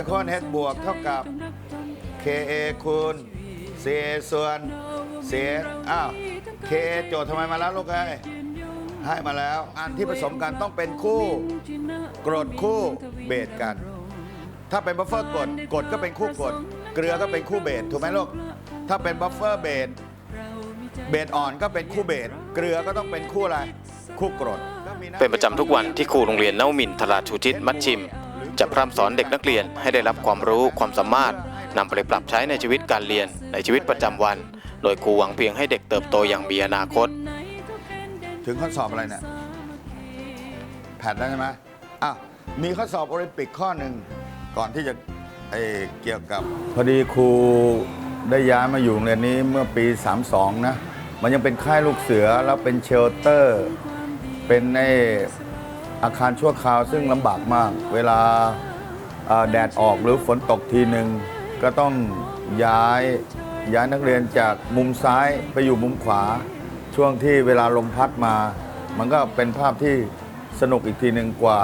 ไมโครเฮดบวกเท่ากับ KA คูณ CA ส่วน CA อ้าว KA โจทย์ทำไมมาแล้วลูกเอ้ยให้มาแล้ว อันที่ผสมกันต้องเป็นคู่กรดคู่เบสกัน ถ้าเป็นบัฟเฟอร์กรดกรดก็เป็นคู่กรดเกลือก็เป็นคู่เบสถูกไหมลูกถ้าเป็นบัฟเฟอร์เบสเบสอ่อนก็เป็นคู่เบสเกลือก็ต้องเป็นคู่อะไรคู่กรดเป็นประจำทุกวันที่ครูโรงเรียนเนวมินทราชูทิศมัชชิม จะพร่ำสอนเด็กนักเรียนให้ได้รับความรู้ความสามารถนำไปปรับใช้ในชีวิตการเรียนในชีวิตประจำวัน โดยครูหวังเพียงให้เด็กเติบโตอย่างมีอนาคต ถึงข้อสอบอะไรเนี่ยแพทแล้วใช่ไหมอะมีข้อสอบโอลิมปิกข้อหนึ่งก่อนที่จะเออเกี่ยวกับ พอดีครูได้ย้ายมาอยู่โรงเรียนนี้เมื่อปี 32 นะ มันยังเป็นค่ายลูกเสือแล้วเป็นเชลเตอร์ เป็นใน อาคารชั่วคราวซึ่งลำบากมาก เวลาเอ่อแดดออกหรือฝนตกทีหนึ่งก็ต้องย้ายย้ายนักเรียนจากมุมซ้ายไปอยู่มุมขวา ช่วงที่เวลาลมพัดมา มันก็เป็นภาพที่สนุกอีกทีหนึ่งกว่า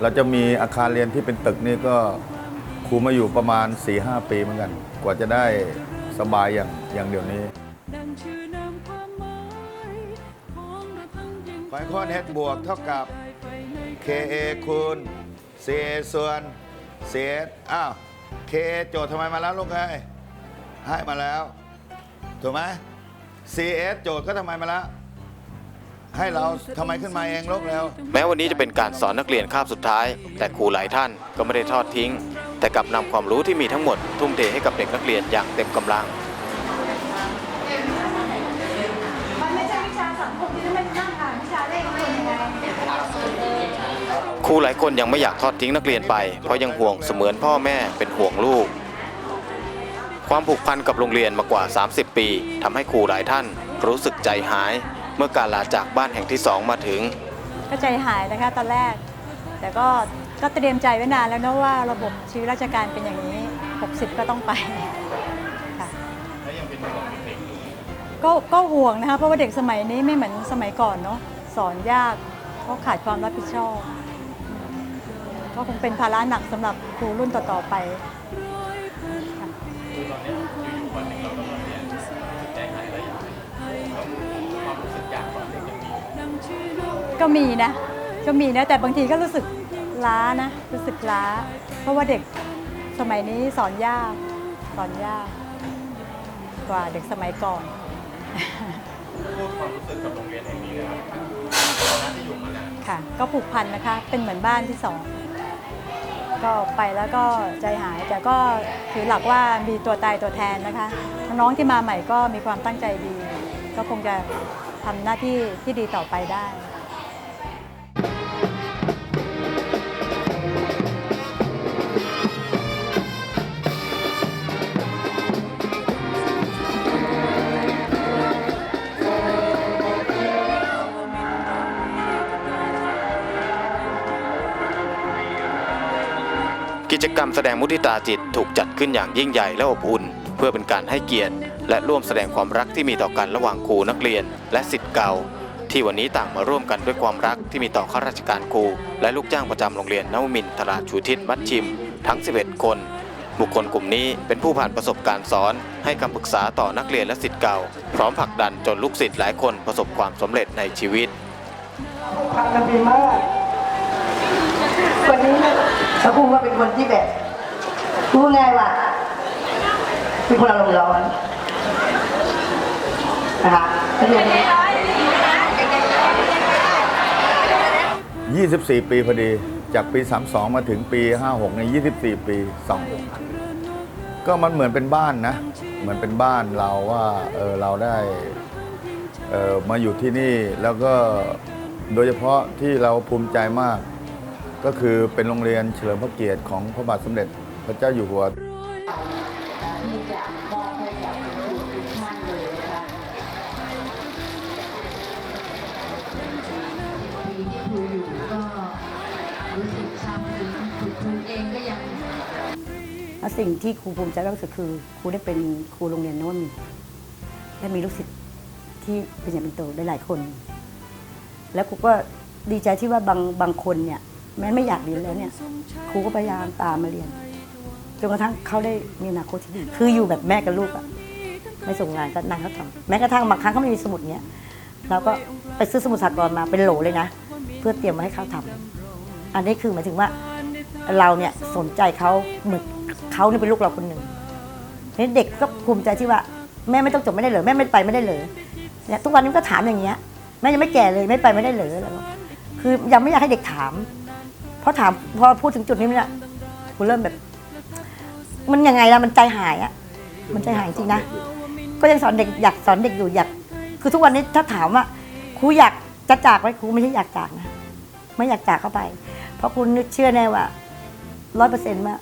เราจะมีอาคารเรียนที่เป็นตึกนี่ก็ครูมาอยู่ประมาณ 4-5 ปีเหมือนกัน กว่าจะได้สบายอย่างอย่างเดี๋ยวนี้ดังชื่อนามความหมายของเราทั้งยิ่งไฟคอนเฮดบวกเท่ากับไปใน KA คูณ C ส่วน C อ้าว KA โจทย์ทำไมมาแล้วลูกเอ้ยให้มาแล้ว ถูกไหม CS โจทย์ก็ทำไมมาแล้ว ให้เราทำไมขึ้นมาเองลูกเร็วแม้วันนี้จะเป็นการสอนนักเรียนคาบสุดท้าย แต่ครูหลายท่านก็ไม่ได้ทอดทิ้ง แต่กลับนำความรู้ที่มีทั้งหมด ทุ่มเทให้กับเด็กนักเรียนอย่างเต็มกำลัง ครูหลายคนยังไม่อยากทอดทิ้งนักเรียนไป เพราะยังห่วงเสมือนพ่อแม่เป็นห่วงลูก ความผูกพันกับโรงเรียนมากว่า 30 ปีทำให้ครูหลายท่าน รู้สึกใจหาย เมื่อการลาจากบ้านแห่งที่สองมาถึง ก็ใจหายนะคะตอนแรก แต่ก็ก็เตรียมใจไว้นานแล้วนะว่าระบบชีวิตราชการเป็นอย่างนี้ 60 ก็ต้องไปค่ะก็ก็ห่วงนะคะเพราะว่าเด็กสมัยนี้ไม่เหมือนสมัยก่อนเนาะสอนยากเพราะขาดความรับผิดชอบ ก็คงเป็นภาระหนักสำหรับครูรุ่นต่อๆไปค่ะก็มีนะ ก็มีนะ แต่บางทีก็รู้สึกล้านะ รู้สึกล้า เพราะว่าเด็กสมัยนี้สอนยาก สอนยาก กว่าเด็กสมัยก่อน พูดความรู้สึกกับโรงเรียนแห่งนี้นะครับที่อยู่มานาน ค่ะ ก็ผูกพันนะคะ เป็นเหมือนบ้านที่สอง ก็ไปแล้วก็ใจหายแต่ก็ถือหลักว่ามีตัวตายตัวแทนนะคะน้องๆที่มาใหม่ก็มีความตั้งใจดี ก็คงจะทำหน้าที่ที่ดีต่อไปได้ กิจกรรมแสดงมุทิตาจิตถูกจัดขึ้นอย่างยิ่งใหญ่และอบอุ่น เพื่อเป็นการให้เกียรติ และร่วมแสดงความรักที่มีต่อกันระหว่างครูนักเรียน และสิทธิ์เก่า ที่วันนี้ต่างมาร่วมกันด้วยความรักที่มีต่อข้าราชการครู และลูกจ้างประจำโรงเรียนนวมินทราชูทิศมัชชิม ทั้ง 11 คน บุคคลกลุ่มนี้เป็นผู้ผ่านประสบการณ์สอน ให้คำปรึกษาต่อนักเรียนและสิทธิ์เก่า พร้อมผลักดันจนลูกศิษย์หลายคนประสบความสำเร็จในชีวิตทำกันดีมาก ชาพุ่งก็เป็นคนที่แบบพูดง่ายว่า เป็นคนอารมณ์ร้อนนะคะนักเรียน24 ปีพอดี จากปี 32 มาถึงปี 56 ใน 24 ปี2ก็มันเหมือนเป็นบ้านนะ เหมือนเป็นบ้านเราว่า เออ เราได้ เออมาอยู่ที่นี่ แล้วก็โดยเฉพาะที่เราภูมิใจมาก ก็คือเป็นโรงเรียนเฉลิมพระเกียรติของพระบาทสมเด็จพระเจ้าอยู่หัวที่จะมอบปีที่ครูอยู่ก็รู้สึกชื่นชมคุณครูเองก็ยังและสิ่งที่ครูภูมิใจมากที่สุดคือครูได้เป็นครูโรงเรียนโน้นมีและมีลูกศิษย์ที่เป็นอย่างเป็นโตได้หลายคน แล้วครูก็ดีใจที่ว่าบางบางคนเนี่ย แม้ไม่อยากเรียนแล้วเนี่ยครูก็พยายามตามมาเรียนจนกระทั่งเขาได้มีอนาคตที่ดีคืออยู่แบบแม่กับลูกอะไม่ส่งงานก็นั่งเขาทำแม้กระทั่งบางครั้งเขาไม่มีสมุดเนี้ยเราก็ไปซื้อสมุดสากลมาเป็นโหลเลยนะ เพื่อเตรียมมาให้เขาทำอันนี้คือหมายถึงว่าเราเนี่ยสนใจเขาเหมือนเขาเนี่ยเป็นลูกเราคนหนึ่งนี่เด็กก็ภูมิใจที่ว่าแม่ไม่ต้องจบไม่ได้เหรอแม่ไม่ไปไม่ได้เหรอเนี่ยทุกวันนี้ก็ถามอย่างเงี้ยแม่ยังไม่แก่เลยไม่ไปไม่ได้เหรอแล้วก็คือยังไม่อยากให้เด็กถาม เพราถามพอพูดถึงจุดนี้เนี่ยกูเริ่มแบบ มันยังไงล่ะมันใจหายอะมันใจหายจริงนะก็ยังสอนเด็กอยากสอนเด็กอยู่อยากคือทุกวันนี้ถ้าถามว่าครูอยากจะจากไหมครูไม่ใช่อยากจากนะไม่อยากจากเข้าไป เพราะคุณเชื่อแน่ว่าร้อยเปอร์เซ็นต์ว่า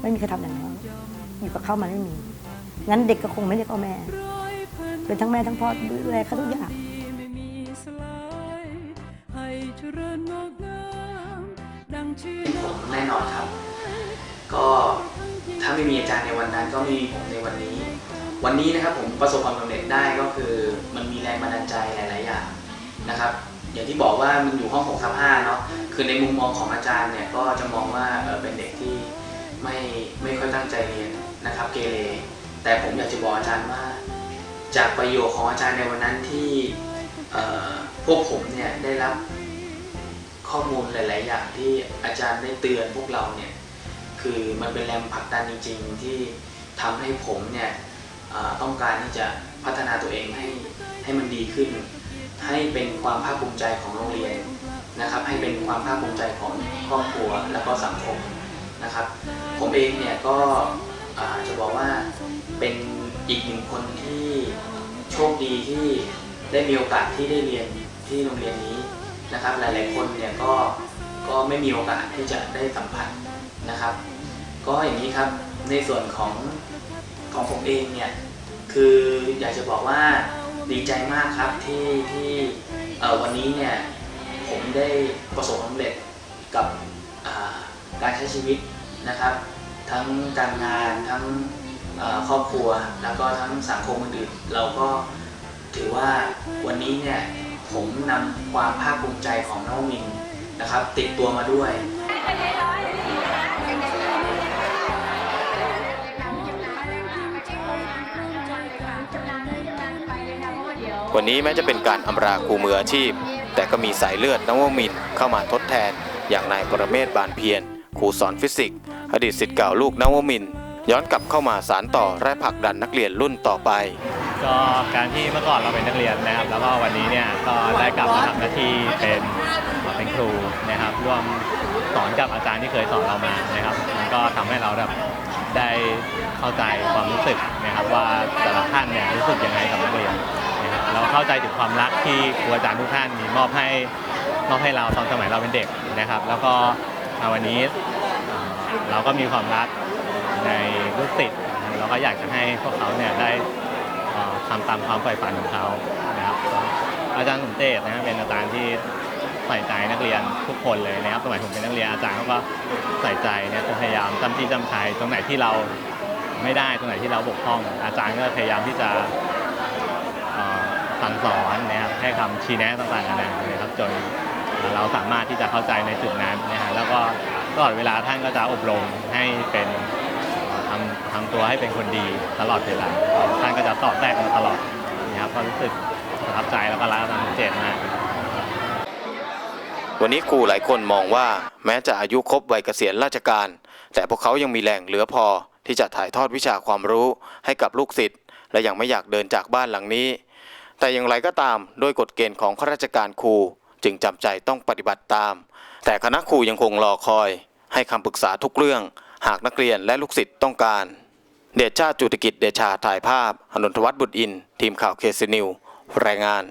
ไม่มีใครทำอย่างนั้นอยู่กับเขามันไม่มีงั้นเด็กก็คงไม่ได้พ่อแม่ เป็นทั้งแม่ทั้งพ่อดูแลเขาทุกอย่าง ผมแน่นอนครับ ก็ถ้าไม่มีอาจารย์ในวันนั้นก็ไม่มีผมในวันนี้ วันนี้นะครับผมประสบความสำเร็จได้ก็คือ มันมีแรงบันดาลใจหลาย ๆ อย่างนะครับ อย่างที่บอกว่ามันอยู่ห้อง6ทับ5เนาะคือในมุมมองของอาจารย์เนี่ยก็จะมองว่าเออเป็นเด็กที่ไม่ไม่ค่อยตั้งใจเรียนนะครับเกเรแต่ผมอยากจะบอกอาจารย์ว่า จากประโยคของอาจารย์ในวันนั้นที่เออพวกผมเนี่ยได้รับ ข้อมูลหลาย ๆ อย่างที่อาจารย์ได้เตือนพวกเราเนี่ยคือมันเป็นแรงผลักดันจริง ๆ ที่ทำให้ผมเนี่ยต้องการที่จะพัฒนาตัวเองให้ให้มันดีขึ้น ให้เป็นความภาคภูมิใจของโรงเรียนนะครับ ให้เป็นความภาคภูมิใจของครอบครัวและก็สังคมนะครับ ผมเองเนี่ยก็จะบอกว่าเป็นอีกหนึ่งคนที่โชคดีที่ได้มีโอกาสที่ได้เรียนที่โรงเรียนนี้ นะครับ หลาย ๆ คนเนี่ยก็ก็ไม่มีโอกาสที่จะได้สัมผัสนะครับ ก็อย่างนี้ครับในส่วนของของผมเองเนี่ยคืออยากจะบอกว่าดีใจมากครับที่ที่วันนี้เนี่ยผมได้ประสบความสำเร็จกับการใช้ชีวิตนะครับ ทั้งการงานทั้งครอบครัวแล้วก็ทั้งสังคมอื่นๆเราก็ถือว่าวันนี้เนี่ย ผมนำความภาคภูมิใจของน้องมินนะครับ ติดตัวมาด้วย วันนี้แม้จะเป็นการอำราครูมืออาชีพ แต่ก็มีสายเลือดนวมินเข้ามาทดแทน อย่างนายปรเมศบานเพียรครูสอนฟิสิกส์อดีตศิษย์เก่าลูกนวมิน ย้อนกลับเข้ามาสารต่อและผลักดันนักเรียนรุ่นต่อไป ก็การที่เมื่อก่อนเราเป็นนักเรียนนะครับ แล้วก็วันนี้เนี่ยก็ได้กลับมาทำหน้าที่เป็นเป็นครูนะครับร่วมสอนกับอาจารย์ที่เคยสอนเรามานะครับมันก็ทำให้เราแบบได้เข้าใจความรู้สึกนะครับ ว่าแต่ละท่านเนี่ยรู้สึกยังไงกับนักเรียนนะครับเราเข้าใจถึงความรักที่ครูอาจารย์ทุกท่านมีมอบให้มอบให้เราตอนสมัยเราเป็นเด็กนะครับ แล้วก็มาวันนี้เราก็มีความรัก ในลูกศิษย์นะครับเราก็อยากจะให้พวกเขาเนี่ยได้ทำตามความใฝ่ฝันของเขานะครับอาจารย์สมเจตนะครับเป็นอาจารย์ที่ใส่ใจนักเรียนทุกคนเลยนะครับสมัยผมเป็นนักเรียนอาจารย์เขาก็ใส่ใจเนี่ยพยายามจำที่จำชัยตรงไหนที่เราไม่ได้ตรงไหนที่เราบกพร่อง อาจารย์ก็พยายามที่จะสั่งสอนนะครับให้คำชี้แนะต่างๆนานานะครับจนเราสามารถที่จะเข้าใจในจุดนั้นนะฮะแล้วก็ตลอดเวลาท่านก็จะอบรมให้เป็น ทำทำตัวให้เป็นคนดีตลอดเวลาท่านก็จะตอบแทรกมาตลอดนะครับก็รู้สึกประทับใจแล้วก็รักอาจารย์สมเจตมากวันนี้ครูหลายคนมองว่าแม้จะอายุครบวัยเกษียณราชการ แต่พวกเขายังมีแรงเหลือพอที่จะถ่ายทอดวิชาความรู้ให้กับลูกศิษย์ และยังไม่อยากเดินจากบ้านหลังนี้ แต่อย่างไรก็ตามโดยกฎเกณฑ์ของข้าราชการครูจึงจำใจต้องปฏิบัติตาม แต่คณะครูยังคงรอคอย ให้คำปรึกษาทุกเรื่อง หากนักเรียนและลูกศิษย์ต้องการ เดชชาติจุติกิจเดชาถ่ายภาพ อนุนทวัฒน์บุตรอิน ทีมข่าวเคสนิวรายงาน